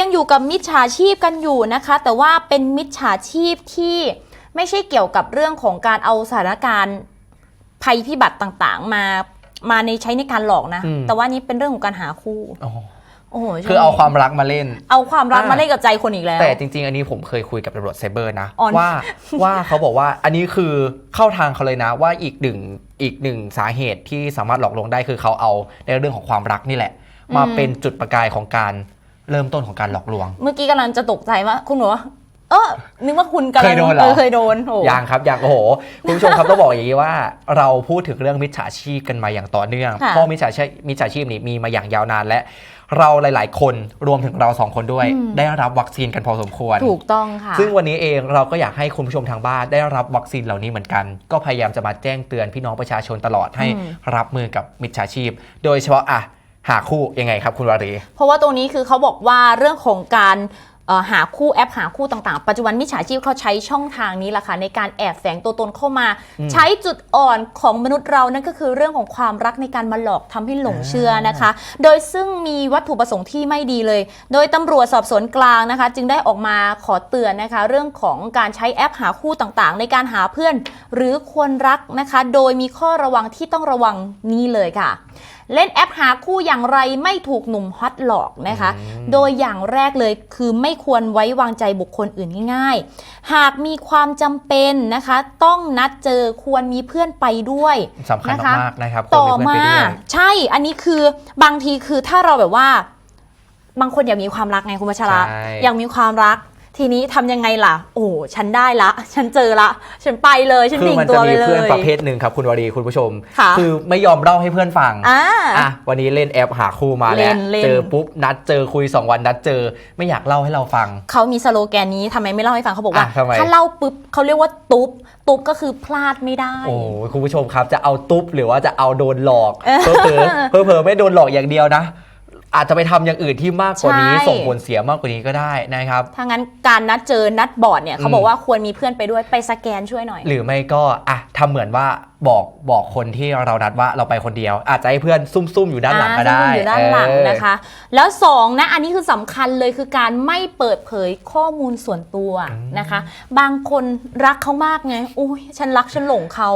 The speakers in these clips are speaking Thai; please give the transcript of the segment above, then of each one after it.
ยังอยู่กับมิจฉาชีพกันอยู่นะคะ แต่ว่าเป็นมิจฉาชีพที่ไม่ใช่เกี่ยวกับเรื่องของการเอาสถานการณ์ภัยพิบัติต่างๆ มามาในใช้ในการหลอกนะ อืม แต่ว่านี่เป็นเรื่องของการหาคู่โอ้โหโอ้โหคือเอาความรักมาเล่น เอาความรักอ่ามมาเล่นกับใจคนอีกแล้ว แต่จริง ๆ อันนี้ผมเคยคุยกับตำรวจไซเบอร์นะอ๋อว่าว่าเขาบอกว่าอันนี้คือเข้าทางเขาเลยนะ ว่าอีกหนึ่งอีกหนึ่งสาเหตุที่สามารถหลอกลวงได้คือเขาเอาในเรื่องของความรักนี่แหละ มาเป็นจุดประกายของการ เริ่มต้นของการหลอกลวง เมื่อกี้กำลังจะตกใจว่าคุณหนูว่าเออนึกว่าคุณกำลังเคยโดนเหรอ เคยโดนโอ้ ยังครับยังโอ้โหคุณผู้ชมครับ ต้องบอกอย่างนี้ว่า เราพูดถึงเรื่องมิจฉาชีพกันมาอย่างต่อเนื่องค่ะเพราะมิจฉาชีพมิจฉาชีพนี่มีมาอย่างยาวนานและ เราหลาย ๆ คนรวมถึงเราสองคนด้วย อืม ได้รับวัคซีนกันพอสมควร ถูกต้องค่ะ ซึ่งวันนี้เองเราก็อยากให้คุณผู้ชมทางบ้านได้รับวัคซีนเหล่านี้เหมือนกัน ก็พยายามจะมาแจ้งเตือนพี่น้องประชาชนตลอดให้อืม รับมือกับมิจฉาชีพ โดยเฉพาะอะ หาคู่ยังไงครับคุณวารี เพราะว่าตรงนี้คือเขาบอกว่าเรื่องของการเอ่อหาคู่แอปหาคู่ต่างๆ ปัจจุบันมิจฉาชีพเขาใช้ช่องทางนี้แหละค่ะในการแอบแฝงตัวตนเข้ามาอืมใช้จุดอ่อนของมนุษย์เรานั่นก็คือเรื่องของความรักในการมาหลอกทำให้หลงเชื่อนะคะ โดยซึ่งมีวัตถุประสงค์ที่ไม่ดีเลย โดยตำรวจสอบสวนกลางนะคะ จึงได้ออกมาขอเตือนนะคะ เรื่องของการใช้แอปหาคู่ต่างๆ ในการหาเพื่อนหรือควรรักนะคะ โดยมีข้อระวังที่ต้องระวังนี่เลยค่ะเล่นแอปหาคู่อย่างไรไม่ถูกหนุ่มฮอตหลอกนะคะ โดยอย่างแรกเลยคือไม่ควรไว้วางใจบุคคลอื่นง่ายๆ หากมีความจำเป็นนะคะ ต้องนัดเจอควรมีเพื่อนไปด้วยสำคัญนะคะมากๆนะครับต่อคนมาเพื่นไปด้วยใช่อันนี้คือบางทีคือถ้าเราแบบว่า บางคนอยากมีความรักไงคุณพัชระใช่อยากมีความรัก ทีนี้ทำยังไงล่ะ โอ้ฉันได้ละ ฉันเจอละ ฉันไปเลยฉันคือดิ่งมันตัจะวไปมีเลเพื่อนยประเภทหนึ่งครับคุณวารีคุณผู้ชมค่ะอไม่ยอมเล่าให้เพื่อนฟังอ่าอะวันนี้เล่นแอปหาคู่มาเล่แล้วนเล่นเจอปุ๊บนัดเจอคุย 2 วันนัดเจอ ไม่อยากเล่าให้เราฟัง เขามีสโลแกนนี้ทำไมไม่เล่าให้ฟังเขาบอกว่าอะทำไมถ้าเล่าปุ๊บเขาเรียกว่าตุ๊บตุ๊บก็คือพลาดไม่ได้ โอ้ยคุณผู้ชมครับจะเอาตุ๊บหรือว่าจะเอาโดนหลอกเออเพอเพอเพอๆไม่โดนหลอกอย่างเดียวนะ อาจจะไปทำอย่างอื่นที่มากกว่านี้ใช่ส่งผลเสียมากกว่านี้ก็ได้นะครับถ้างั้นการนัดเจอนัดบอร์ดเนี่ยเขาอืมบอกว่าควรมีเพื่อนไปด้วยไปสแกนช่วยหน่อย หรือไม่ก็อะทำเหมือนว่า บอกบอกคนที่เรานัดว่าเราไปคนเดียว อาจจะให้เพื่อนซุ่มๆอยู่ด้านหลังก็ได้อ่าซึ่งอยู่ด้านหลังเออนะคะ แล้วสองนะอันนี้คือสำคัญเลยคือการไม่เปิดเผยข้อมูลส่วนตัวนะคะ บางคนรักเขามากไงอุ้ยฉันรักฉันหลงเขา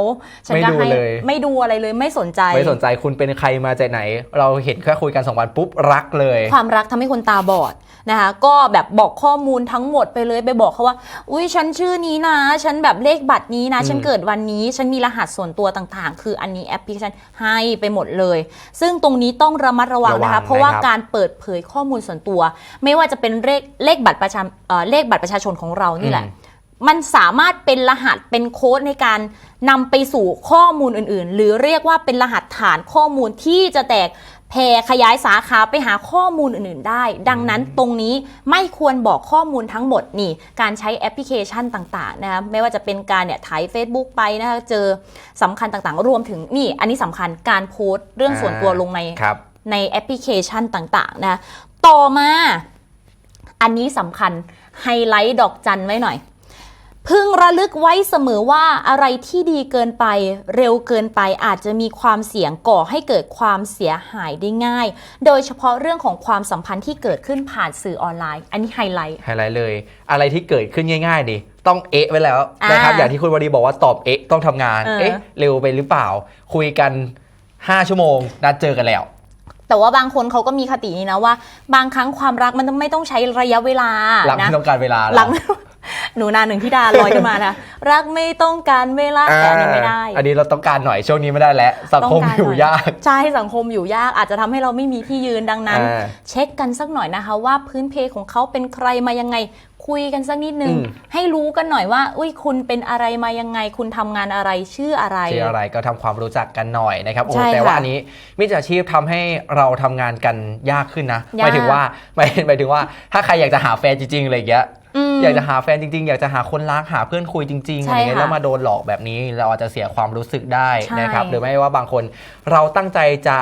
ฉันก็ไม่ดูให้เลยไม่ดูอะไรเลยไม่สนใจ ไม่สนใจคุณเป็นใครมาจากไหน เราเห็นแค่คุยกันสองวันปุ๊บรักเลย ความรักทำให้คนตาบอดนะคะก็แบบบอกข้อมูลทั้งหมดไปเลยไปบอกเขาว่า อุ้ยฉันชื่อนี้นะ ฉันแบบเลขบัตรนี้นะอืมฉันเกิดวันนี้ ฉันมีรหัสส่วนตัวต่างๆ คืออันนี้แอปพลิเคชันให้ไปหมดเลย ซึ่งตรงนี้ต้องระมัดระวังนะคะ เพราะว่าการเปิดเผยข้อมูลส่วนตัว ไม่ว่าจะเป็นเลขเลขบัตรประชาเอ่อเลขบัตรประชาชนของเรานี่แหละ มันสามารถเป็นรหัสเป็นโค้ดในการนำไปสู่ข้อมูลอื่นๆ หรือเรียกว่าเป็นรหัสฐานข้อมูลที่จะแตก แผ่ขยายสาขาไปหาข้อมูลอื่นๆได้ ดังนั้นตรงนี้ไม่ควรบอกข้อมูลทั้งหมดนี่ การใช้แอปพลิเคชันต่างๆนะคะไม่ว่าจะเป็นการเนี่ยถ่าย Facebook ไปนะคะเจอสำคัญต่างๆ รวมถึงนี่อันนี้สำคัญการโพสต์เรื่องส่วนตัวลงในครับ ในแอปพลิเคชันต่างๆนะต่อมา อันนี้สำคัญไฮไลท์ดอกจันไว้หน่อย พึงระลึกไว้เสมอว่าอะไรที่ดีเกินไป เร็วเกินไปอาจจะมีความเสี่ยงก่อให้เกิดความเสียหายได้ง่าย โดยเฉพาะเรื่องของความสัมพันธ์ที่เกิดขึ้นผ่านสื่อออนไลน์ อันนี้ไฮไลท์ ไฮไลท์เลย อะไรที่เกิดขึ้นง่าย ๆ ดิ ต้องเอ๊ะไว้แล้วนะครับ อ่าอย่างที่คุณวดีบอกว่าตอบเอ๊ะต้องทำงาน เออ เอ๊ะเร็วไปหรือเปล่า คุยกัน 5 ชั่วโมงนัดเจอกันแล้ว แต่ว่าบางคนเขาก็มีคตินี้นะว่า บางครั้งความรักมันต้องไม่ต้องใช้ระยะเวลารักนะ ไม่ต้องการเวลาหลัง หนูนาหนึ่งที่ดาลอยขึ้นมานะ รักไม่ต้องการเวลาแต่อันนี้ไม่ได้อันนี้เราต้องการหน่อยช่วงนี้ไม่ได้แล้ว สังคมต้การอยู่หน่ยาก ใช่สังคมอยู่ยากอาจจะทำให้เราไม่มีที่ยืนดังนั้นอ่าเช็คกันสักหน่อยนะคะ ว่าพื้นเพของเขาเป็นใครมายังไงคุยกันสักนิดนึงอืมให้รู้กันหน่อยว่า อุ้ยคุณเป็นอะไรมายังไง คุณทำงานอะไรชื่ออะไรชื่ออะไรก็ทำความรู้จักกันหน่อยนะครับโอ้ใช่แต่ว่าค่ะอันนี้มิจฉาชีพทำให้เราทำงานกันยากขึ้นนะหยากมายถึงว่าหมายหมายถึงว่าถ้าใครอยากจะหาแฟนจริงๆอะไรอย่างเงี้ยม อยากจะหาแฟนจริง ๆ อยากจะหาคนรักหาเพื่อนคุยจริงๆใช่อะไรเงี้ยค่ะแล้วมาโดนหลอกแบบนี้ เราอาจจะเสียความรู้สึกได้ใช่นะครับหรือไม่ว่าบางคนเราตั้งใจจะ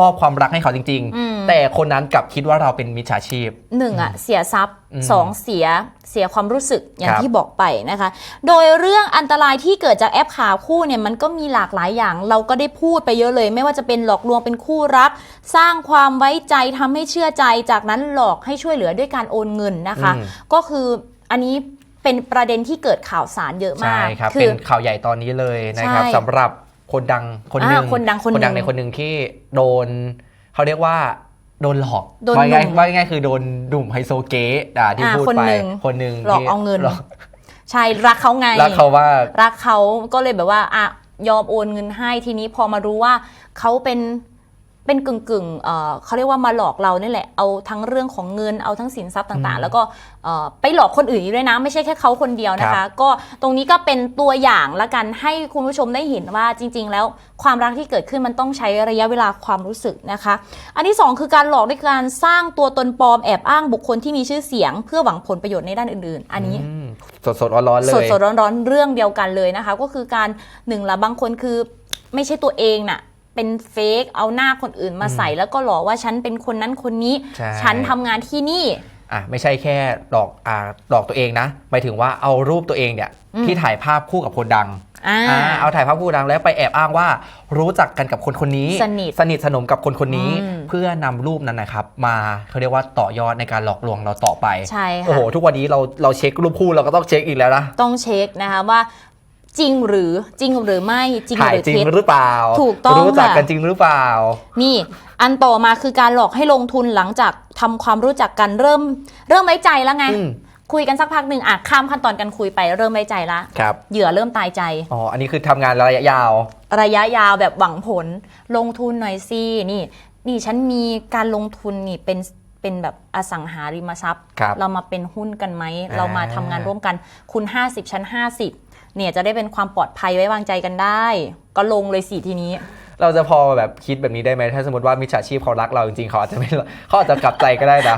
มอบความรักให้เขาจริง อืม ๆ แต่คนนั้นกลับคิดว่าเราเป็นมิจฉาชีพ หนึ่งอะเสียทรัพย์อืมสองเสียเสียความรู้สึกอย่างครับที่บอกไปนะคะ โดยเรื่องอันตรายที่เกิดจากแอปขาคู่เนี่ยมันก็มีหลากหลายอย่าง เราก็ได้พูดไปเยอะเลย ไม่ว่าจะเป็นหลอกลวงเป็นคู่รัก สร้างความไว้ใจทำให้เชื่อใจ จากนั้นหลอกให้ช่วยเหลือด้วยการโอนเงินนะคะ อืม ก็คืออันนี้เป็นประเด็นที่เกิดข่าวสารเยอะใช่มากครับคืเป็อนข่าวใหญ่ตอนนี้เลยนะครับใช่ สำหรับ คนดังคนหนึ่งอ่าคนดังคนหนึ่งดังในคนหนึ่งที่โดนเขาเรียกว่าโดนหลอกโดนว่าหนุ่ง่ายมว่าง่ายคือโดนหนุ่มไฮโซเก๋อ่าที่อ่าพูดคนไปหนึ่งคนหนึ่งหลอกที่เอาเงิน หลกใช่รักเขาไงรักเขาว่า รักเขาก็เลยแบบว่าอะยอมโอนเงินให้ทีนี้พอมารู้ว่าเขาเป็น เป็นกึ่งกึ่งๆเอ่อเขาเรียกว่ามาหลอกเรานี่แหละ เอาทั้งเรื่องของเงิน เอาทั้งสินทรัพย์ต่างอืมๆแล้วก็เอ่อไปหลอกคนอื่นอีกด้วยนะ ไม่ใช่แค่เขาคนเดียวนะครัคะบก็ตรงนี้ก็เป็นตัวอย่างละกันให้คุณผู้ชมได้เห็นว่าจริง ๆ แล้วความรักที่เกิดขึ้นมันต้องใช้ระยะเวลาความรู้สึกนะคะ อันที่สองคือการหลอกด้วยการสร้างตัวตนปลอมแอบอ้างบุคคลที่มีชื่อเสียง เพื่อหวังผลประโยชน์ในด้านอื่น ๆ อันนี้สดสดๆร้อนๆเลยสดสดร้อนๆเรื่องเดียวกันเลยนะคะ ก็คือการหนึ่งละบางคนคือไม่ใช่ตัวเองน่ะ เป็นเฟกเอาหน้าคนอื่นมาใส่แล้วก็หลอกว่าฉันเป็นคนนั้นคนนี้ ใช่ ฉันทำงานที่นี่ อะไม่ใช่แค่หลอกอ่าหลอกตัวเองนะหมายถึงว่าเอารูปตัวเองเนี่ยอืม ที่ถ่ายภาพคู่กับคนดังอ่า อ่าเอาถ่ายภาพคู่ดังแล้วไปแอบอ้างว่า รู้จักกันกับคนคนนี้ สนิทสนิทสนมกับคนคนนี้ อืม เพื่อนำรูปนั้นนะครับ มาเขาเรียกว่าต่อยอดในการหลอกลวงเราต่อไปใช่โอ้ค่ะ โหทุกวันนี้เราเราเช็ครูปคู่เราก็ต้องเช็คอีกแล้วนะ ต้องเช็คนะคะว่า จริงหรือจริงหรือไม่จริงถ่าหยรือจริงเท็จ หรือเปล่าถูกต้องรู้จักค่ะ กันจริงหรือเปล่า นี่ อันต่อมาคือการหลอกให้ลงทุนหลังจากทำความรู้จักกันเริ่ม เริ่มไว้ใจแล้วไง อืม คุยกันสักพักหนึ่งอะข้ามขั้นตอนการคุยไปเริ่มไว้ใจละครับเหยื่อเริ่มตายใจ อ๋ออันนี้คือทำงานระยะยาว ระยะยาวแบบหวังผลลงทุนหน่อยสินี่ นี่ฉันมีการลงทุนนี่เป็นเป็นแบบอสังหาริมทรัพย์ ครับเรามาเป็นหุ้นกันไหม อ่า เรามาทำงานร่วมกันคุณ 50 ชั้น50 เนี่ยจะได้เป็นความปลอดภัยไว้วางใจกันได้ ก็ลงเลยสิทีนี้ เราจะพอแบบคิดแบบนี้ได้ไหมถ้าสมมติว่ามิจฉาชีพเขารักเราจริงๆเขาอาจจะไม่เขาอาจจะกลับใจก็ได้นะ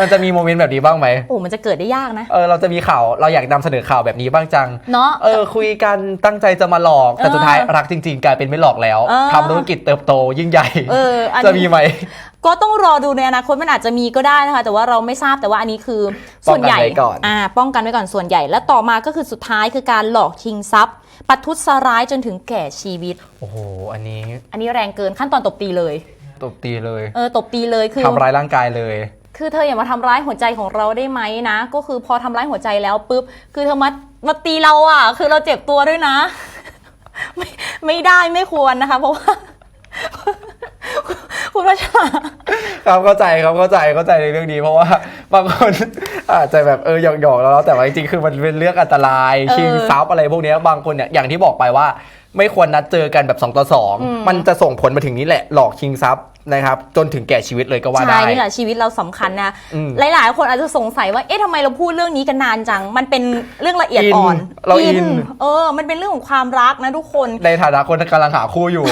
มันจะมีโมเมนต์แบบนี้บ้างไหมโอ้มันจะเกิดได้ยากนะ เออเราจะมีข่าวเราอยากนำเสนอข่าวแบบนี้บ้างจัง เนาะเออคุยกันตั้งใจจะมาหลอกแต่เออสุดท้ายรักจริง ๆ กลายเป็นไม่หลอกแล้วเออทำธุรกิจเติบโตยิ่งใหญ่เอออันจะนี้มีไหม ก็ต้องรอดูในอนาคตมันอาจจะมีก็ได้นะคะ แต่ว่าเราไม่ทราบแต่ว่าอันนี้คือป้ส่องกันวนใหญ่ไว้ก่อน อ่าป้องกันไว้ก่อนส่วนใหญ่ แล้วต่อมาก็คือสุดท้ายคือการหลอกชิงทรัพย์ปัทุษร้ายจนถึงแก่ชีวิต โอ้โห อันนี้อันนี้แรงเกินขั้นตอนตบตีเลยตบตีเลยเออตบตีเลยคือ ทำร้ายร่างกายเลย คือเธออย่ามาทำร้ายหัวใจของเราได้ไหมนะ ก็คือพอทำร้ายหัวใจแล้วปุ๊บ คือเธอมามาตีเราอะ คือเราเจ็บตัวด้วยนะ ไม่ไม่ได้ไม่ควรนะคะ เพราะว่า คุณประชาครับเข้าใจครับเข้าใจเข้าใจในเรื่องนี้ เพราะว่าบางคนอาจจะแบบเออหยอกหยอกๆแล้วแต่ว่าจริงๆคือมันเป็นเรื่องอันตรายเออชิงทรัพย์อะไรพวกเนี้ยบางคนเนี่ยอย่างที่บอกไปว่า ไม่ควรนัดเจอกันแบบ2ต่ออืม2มันจะส่งผลมาถึงนี้แหละหลอกชิงทรัพย์นะครับจนถึงแก่ชีวิตเลยก็ว่าใช่ได้นี่แหละชีวิตเราสำคัญนะอืมหลาย ๆ คนอาจจะสงสัยว่าเอ๊ะทำไมเราพูดเรื่องนี้กันนานจัง มันเป็นเรื่องละเอียดอินอ่อนเราอินเออ มันเป็นเรื่องของความรักนะทุกคนในฐานะคนกำลังหาคู่อยู่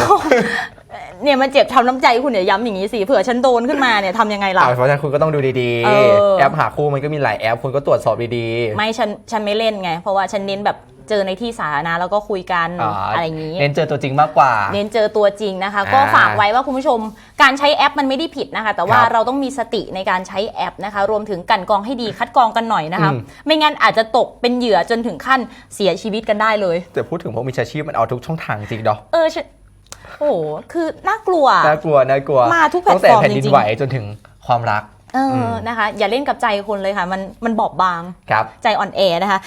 เนี่ยมันเจ็บช้ำน้ำใจคุณอย่าย้ำอย่างนี้สิเผื่อฉันโดนขึ้นมาเนี่ยทำยังไงล่ะอ่าเพราะฉะนั้นคุณก็ต้องดูดีเออ ๆ แอปหาคู่มันก็มีหลายแอปคุณก็ตรวจสอบดีไม่ฉันฉันไม่เล่นไง เพราะว่าฉันเน้นแบบเจอในที่สาธารณะแล้วก็คุยกันๆอ่าอะไรอย่างนี้ เน้นเจอตัวจริงมากกว่า เน้นเจอตัวจริงนะคะ อ่าก็ฝากไว้ว่าคุณผู้ชมการใช้แอปมันไม่ได้ผิดนะคะ แต่ว่าครับเราต้องมีสติในการใช้แอปนะคะ รวมถึงกลันกรองให้ดีคัดกรองกันหน่อยนะคะ อืม ไม่งั้นอาจจะตกเป็นเหยื่อจนถึงขั้นเสียชีวิตกันได้เลย แต่พูดถึงพวกมิจฉาชีพมันเอาทุกช่องทางจริงเนาะ เออฉัน โอ้โหคือน่ากลัว น่ากลัวน่ากลัวมาทุกแพลตฟอร์มตั้งแต่แผ่นดินจริงๆ ไหวจนถึงความรัก เอออนะคะ อย่าเล่นกับใจคนเลยค่ะ มันมันบอบบาง ครับ ใจอ่อนแอนะคะ